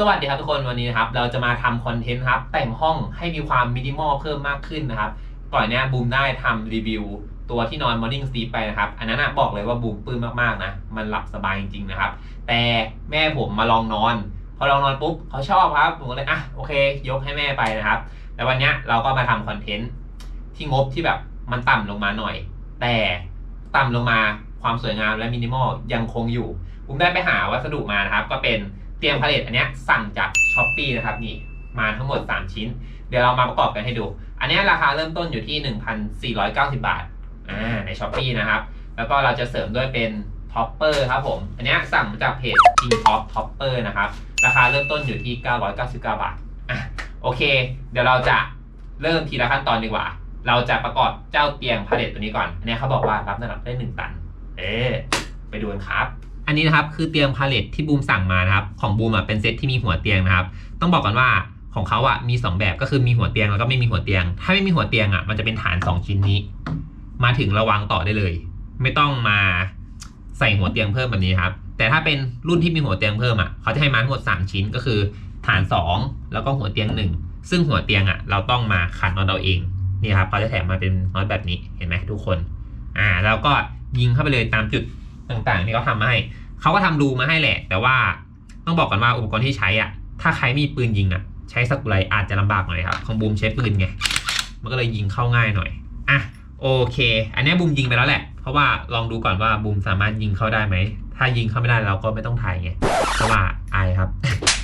สวัสดีครับทุกคนวันนี้นะครับเราจะมาทำคอนเทนต์ครับแต่งห้องให้มีความมินิมอลเพิ่มมากขึ้นนะครับก่อนเนี้ยบูมได้ทำรีวิว ตัวที่นอน Morning Sleep ไปนะครับอันนั้นนะบอกเลยว่าบูมปลื้มมากๆนะมันหลับสบายจริงๆนะครับ แต่แม่ผมมาลองนอน พอลองนอนปุ๊บเขาชอบครับผมก็เลยอะโอเค ยกให้แม่ไปนะครับแต่วันเนี้ยเราก็มาทำคอนเทนต์ที่งบที่แบบมันต่ำลงมาหน่อย แต่ต่ำลงมาความสวยงามและมินิมอลยังคงอยู่ผมได้ไปหาวัสดุมานะครับ ก็เป็น เตียงพาเลทอันนี้สั่งจากช้อปปีนะครับนี่มาทั้งหมด 3 ชิ้น เดี๋ยวเรามาประกอบกันให้ดู อันนี้ราคาเริ่มต้นอยู่ที่ 1,490 บาทอ่าในช้อปปีนะครับ แล้วก็เราจะเสริมด้วยเป็นท็อปเปอร์ครับผม อันนี้สั่งมาจากเพจ King Top Topper นะครับ ราคาเริ่มต้นอยู่ที่ 999 บาทอะโอเค เดี๋ยวเราจะเริ่มทีละขั้นตอนดีกว่า เราจะประกอบเจ้าเตียงพาเลทตัวนี้ก่อนอันนี้เขาบอกว่ารับน้ำหนักได้ 1 ตัน เอ๊ไปดูกันครับ อันนี้นะครับคือเตียงพาเลทที่บูมสั่งมานะครับของบูมอะเป็นเซตที่มีหัวเตียงนะครับ ต้องบอกก่อนว่าของเขาอะมี 2 แบบก็คือมีหัวเตียงแล้วก็ไม่มีหัวเตียง ถ้าไม่มีหัวเตียงอะมันจะเป็นฐาน 2 ชิ้นนี้ มาถึงระวางต่อได้เลย ไม่ต้องมาใส่หัวเตียงเพิ่มแบบนี้ครับ แต่ถ้าเป็นรุ่นที่มีหัวเตียงเพิ่มอะเขาจะให้มาทั้งหมด3ชิ้นก็คือฐาน 2 แล้วก็หัวเตียง 1 ซึ่งหัวเตียงอะเราต้องมาขันน็อตเอาเองนี่ครับเขาจะแถมมาเป็นน็อตแบบนี้เห็นไหมทุกคนอ่าแล้วก็ยิงเข้าไปเลยตามจุด ต่างๆ ที่เขาทำมาให้เขาก็ทำรูมาให้แหละ แต่ว่าต้องบอกก่อนว่าอุปกรณ์ที่ใช้อะ ถ้าใครมีปืนยิงอะ ใช้สกุไรอาจจะลำบากหน่อยครับ ของบูมใช้ปืนไง มันก็เลยยิงเข้าง่ายหน่อย อะโอเค อันนี้บูมยิงไปแล้วแหละ เพราะว่าลองดูก่อนว่าบูมสามารถยิงเข้าได้ไหม ถ้ายิงเข้าไม่ได้เราก็ไม่ต้องถ่ายไง เพราะว่าอายครับ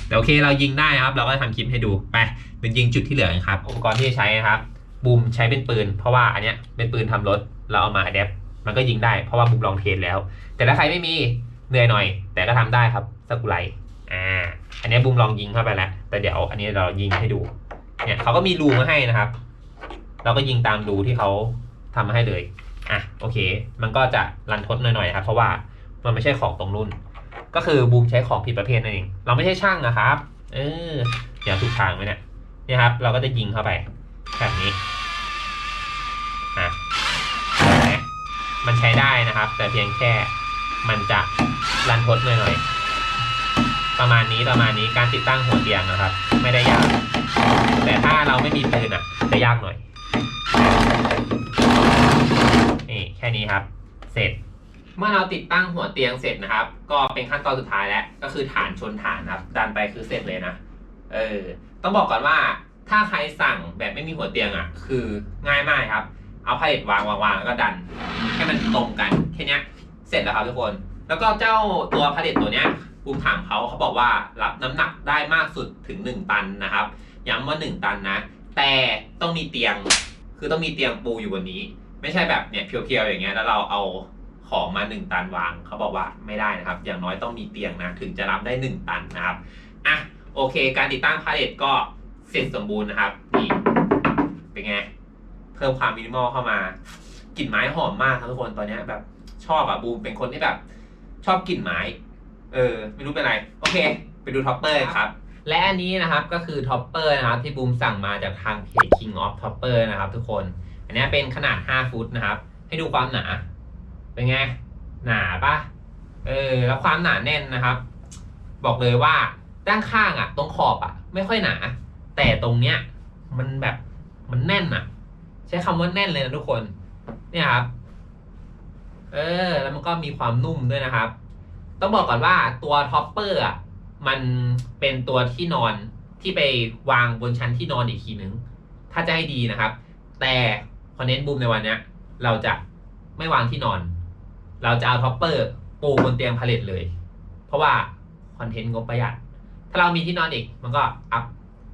แต่โอเคเรายิงได้ครับ เราก็ทำคลิปให้ดู ไปเป็นยิงจุดที่เหลือครับ อุปกรณ์ที่ใช้นะครับ บูมใช้เป็นปืน เพราะว่าอันเนี้ยเป็นปืนทำรถ เราเอามาอัดแอป มันก็ยิงได้เพราะว่าบูมลองเทสแล้ว แต่ถ้าใครไม่มีเหนื่อยหน่อย แต่ก็ทำได้ครับสกุไรอ่าอันนี้บูมลองยิงเข้าไปแล้ว แต่เดี๋ยวอันนี้เรายิงให้ดูเนี่ยเขาก็มีรูมาให้นะครับ เราก็ยิงตามรูที่เขาทำมาให้เลยอะโอเค มันก็จะรันทดหน่อยๆครับ เพราะว่ามันไม่ใช่ของตรงรุ่น ก็คือบูมใช้ของผิดประเภทนั่นเองเราไม่ใช่ช่างนะครับ เอออย่าถูกทางไหมเนี่ยนี่ครับ เราก็จะยิงเข้าไปแบบนี้ มันใช้ได้นะครับ แต่เพียงแค่มันจะรันทดหน่อยๆประมาณนี้ประมาณนี้การติดตั้งหัวเตียงนะครับ ไม่ได้ยาก แต่ถ้าเราไม่มีปืนอะ จะยากหน่อย นี่แค่นี้ครับ เสร็จ เมื่อเราติดตั้งหัวเตียงเสร็จนะครับ ก็เป็นขั้นตอนสุดท้ายแล้ว ก็คือฐานชนฐานครับ ดันไปคือเสร็จเลยนะ เออ ต้องบอกก่อนว่าถ้าใครสั่งแบบไม่มีหัวเตียงอะ คือง่ายมากครับ เอาพาเลทวางวางวางแล้วก็ดัน ให้มันตรงกันแค่นี้เสร็จแล้วครับทุกคน แล้วก็เจ้าตัวพาเลทตัวเนี้ยบูมถามเขาเขาบอกว่ารับน้ำหนักได้มากสุดถึง 1 ตันนะครับ ย้ำว่า 1 ตันนะ แต่ต้องมีเตียงคือต้องมีเตียงปูอยู่บนนี้ ไม่ใช่แบบเนี่ยเพียวๆอย่างเงี้ยแล้วเราเอาของมา 1 ตันวางเขาบอกว่าไม่ได้นะครับ อย่างน้อยต้องมีเตียงนะถึงจะรับได้ 1 ตันนะครับอะโอเค การติดตั้งพาเลทก็เสร็จสมบูรณ์นะครับนี่เป็นไง เพิ่มความมินิมอลเข้ามากลิ่นไม้หอมมากครับทุกคนตอนนี้แบบชอบอะบูมเป็นคนที่แบบ ชอบกลิ่นไม้ เออ ไม่รู้เป็นไร โอเค ไปดูท็อปเปอร์ครับ และอันนี้นะครับก็คือท็อปเปอร์นะครับ ที่บูมสั่งมาจากทางเพจ King of Topper นะครับ ทุกคน อันนี้เป็นขนาด 5 ฟุตนะครับ ให้ดูความหนา เป็นไง หนาปะเออ แล้วความหนาแน่นนะครับ บอกเลยว่าด้านข้างอะตรงขอบอะไม่ค่อยหนา แต่ตรงเนี้ย มันแบบมันแน่นอะ ใช้คำว่าแน่นเลยนะทุกคน เนี่ยครับ เออ แล้วมันก็มีความนุ่มด้วยนะครับ ต้องบอกก่อนว่าตัวท็อปเปอร์อะมันเป็นตัวที่นอนที่ไปวางบนชั้นที่นอนอีกทีนึง ถ้าจะให้ดีนะครับ แต่คอนเทนต์บูมในวันเนี้ยเราจะไม่วางที่นอน เราจะเอาท็อปเปอร์ปูบนเตียงพาเลทเลย เพราะว่าคอนเทนต์งบประหยัด ถ้าเรามีที่นอนอีก มันก็อัพ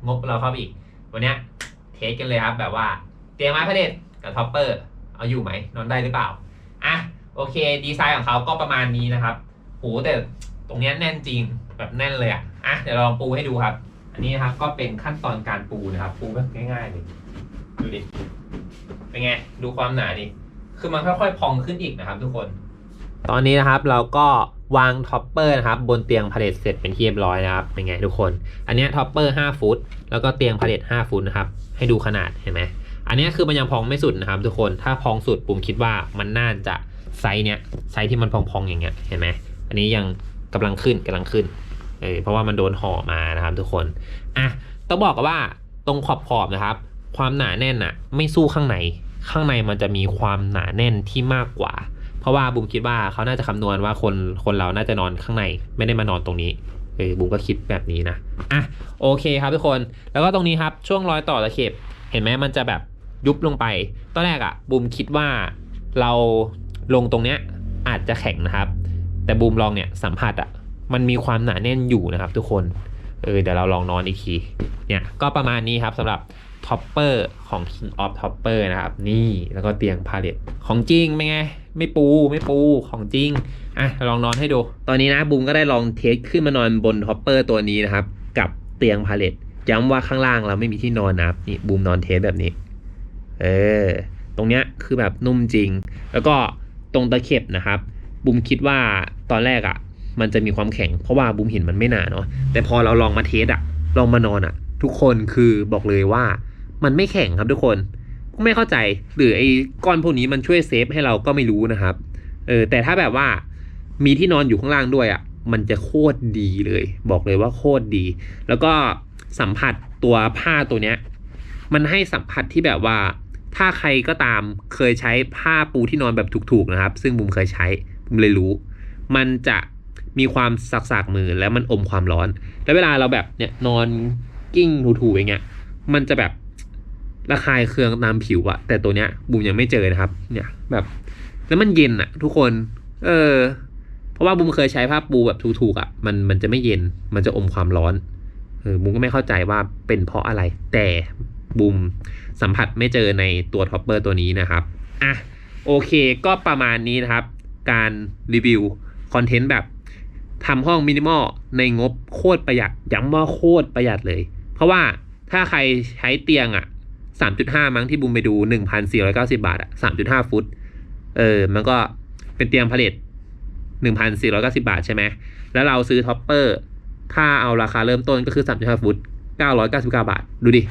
งบเราเข้าไปอีก วันเนี้ยเทสกันเลยครับแบบว่า ตียงไม้พาเลทกับท็อปเปอร์เอาอยู่ไหมนอนได้หรือเปล่าอะโอเค ดีไซน์ของเขาก็ประมาณนี้นะครับโหแต่ตรงนี้แน่นจริงแบบแน่นเลยอะอะเดี๋ยวเราลองปูให้ดูครับ อันนี้นะครับก็เป็นขั้นตอนการปูนะครับ ปูแบบง่ายๆเลยดูดิเป็นไงดูความหนาดิคือมันค่อยๆพองขึ้นอีกนะครับ ทุกคน ตอนนี้นะครับเราก็วางท็อปเปอร์นะครับบนเตียงพาเลทเสร็จเป็นที่เรียบร้อยนะครับเป็นไงทุกคน อันนี้ท็อปเปอร์5ฟุตแล้วก็เตียงพาเลท5ฟุตนะครับให้ดูขนาดเห็นไหม อันนี้คือมันยังพองไม่สุดนะครับทุกคน ถ้าพองสุดผมคิดว่ามันน่าจะไซส์เนี้ยไซส์ที่มันพองๆอย่างเงี้ย เห็นไหม อันนี้ยังกำลังขึ้นกำลังขึ้น เออเพราะว่ามันโดนห่อมานะครับทุกคน อะ ต้องบอกกันว่าตรงขอบขอบๆนะครับ ความหนาแน่นอะไม่สู้ข้างใน ข้างในมันจะมีความหนาแน่นที่มากกว่า เพราะว่าบุมคิดว่าเขาน่าจะคำนวณว่าคนคนเราน่าจะนอนข้างใน ไม่ได้มานอนตรงนี้เออบุมก็คิดแบบนี้นะ อะ โอเคครับทุกคน แล้วก็ตรงนี้ครับ ช่วงรอยต่อตะเข็บ เห็นไหมมันจะแบบ ยุบลงไป ตอนแรกอะบุมคิดว่าเราลงตรงเนี้ยอาจจะแข็งนะครับ แต่บูมลองเนี่ยสัมผัสอะมันมีความหนาแน่นอยู่นะครับทุกคนเออเดี๋ยวเราลองนอนอีกทีเนี่ยก็ประมาณนี้ครับสำหรับท็อปเปอร์ของ King of Topper นะครับนี่แล้วก็เตียงพาเลตของจริงเป็นไง ไม่ปูไม่ปูของจริงอะลองนอนให้ดู ตอนนี้นะบูมก็ได้ลองเทสขึ้นมานอนบนท็อปเปอร์ตัวนี้นะครับ กับเตียงพาเลตย้ำว่าข้างล่างเราไม่มีที่นอนนะครับนี่บูมนอนเทสแบบนี้ เออ ตรงเนี้ยคือแบบนุ่มจริง แล้วก็ตรงตะเข็บนะครับ บุมคิดว่าตอนแรกอะ่ะ มันจะมีความแข็งเพราะว่าบุมเห็นมันไม่หนาเนาะ แต่พอเราลองมาเทสอะ่ะ ลองมานอนอะ่ะ ทุกคนคือบอกเลยว่ามันไม่แข็งครับทุกคนไม่เข้าใจ หรือไอ้ก้อนพวกนี้มันช่วยเซฟให้เราก็ไม่รู้นะครับ เออ แต่ถ้าแบบว่ามีที่นอนอยู่ข้างล่างด้วยอะ่ะ มันจะโคตรดีเลย บอกเลยว่าโคตรดี แล้วก็สัมผัสตัวผ้าตัวเนี้ย มันให้สัมผัสที่แบบว่า ถ้าใครก็ตามเคยใช้ผ้าปูที่นอนแบบถูกๆนะครับ ซึ่งบุมเคยใช้บุมเลยรู้ มันจะมีความสักๆมือแล้วมันอมความร้อน แล้วเวลาเราแบบเนี่ยนอนกิ้งถูๆอย่างเงี้ย มันจะแบบระคายเคืองตามผิวอะแต่ตัวเนี้ยบุมยังไม่เจอนะครับ เนี่ยแบบ แล้วมันเย็นอะทุกคน เออ เพราะว่าบุมเคยใช้ผ้าปูแบบถูกๆอะมันมันจะไม่เย็น มันจะอมความร้อน เออบุมก็ไม่เข้าใจว่าเป็นเพราะอะไร แต่ บุมสัมผัสไม่เจอในตัวท็อปเปอร์ตัวนี้นะครับอะโอเคก็ประมาณนี้นะครับ การรีวิวคอนเทนต์แบบทำห้องมินิมอลในงบโคตรประหยัดย้ำว่าโคตรประหยัดเลย เพราะว่าถ้าใครใช้เตียงอะ 3.5 มั้งที่บุมไปดู 1,490 บาทอะ 3.5 ฟุต เออ มันก็เป็นเตียงผลิต1,490 บาทใช่ไหม แล้วเราซื้อท็อปเปอร์ ถ้าเอาราคาเริ่มต้นก็คือ 3.5 ฟุต 999 บาท ดูดิ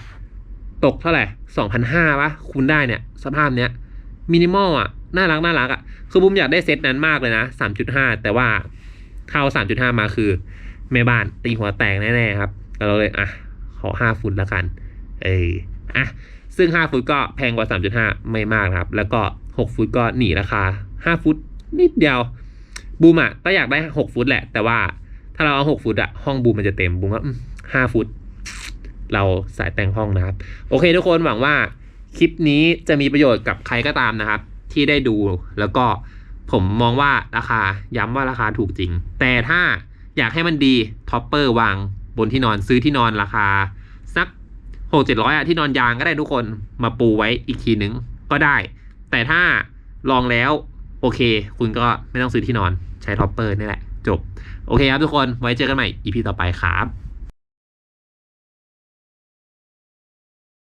ตกเท่าไหร่สองพันห้าวะคูณได้เนี่ยสภาพเนี้ยมินิมอลอะน่ารักน่ารักอะคือบุมอยากได้เซตนั้นมากเลยนะสามจุดห้าแต่ว่าเข้าสามจุดห้ามาคือแม่บ้านตีหัวแตกแน่ๆครับก็เราเลยอะขอห้าฟุตละกัน เอออะซึ่งห้าฟุตก็แพงกว่าสามจุดห้าไม่มากนะครับ แล้วก็หกฟุตก็หนีราคาห้าฟุตนิดเดียวบูมอะก็อยากได้หกฟุตแหละ แต่ว่าถ้าเราเอาหกฟุตอะห้องบูมมันจะเต็มบูมว่าห้าฟุต เราสายแต่งห้องนะครับ โอเคทุกคนหวังว่าคลิปนี้จะมีประโยชน์กับใครก็ตามนะครับ ที่ได้ดูแล้วก็ผมมองว่าราคาย้ำว่าราคาถูกจริง แต่ถ้าอยากให้มันดีท็อปเปอร์วางบนที่นอนซื้อที่นอนราคา สักหกเจ็ดร้อยอะที่นอนยางก็ได้ทุกคนมาปูไว้อีกทีนึงก็ได้ แต่ถ้าลองแล้วโอเค คุณก็ไม่ต้องซื้อที่นอนใช้ท็อปเปอร์นี่แหละ จบ โอเคครับทุกคนไว้เจอกันใหม่ EP ต่อไปครับ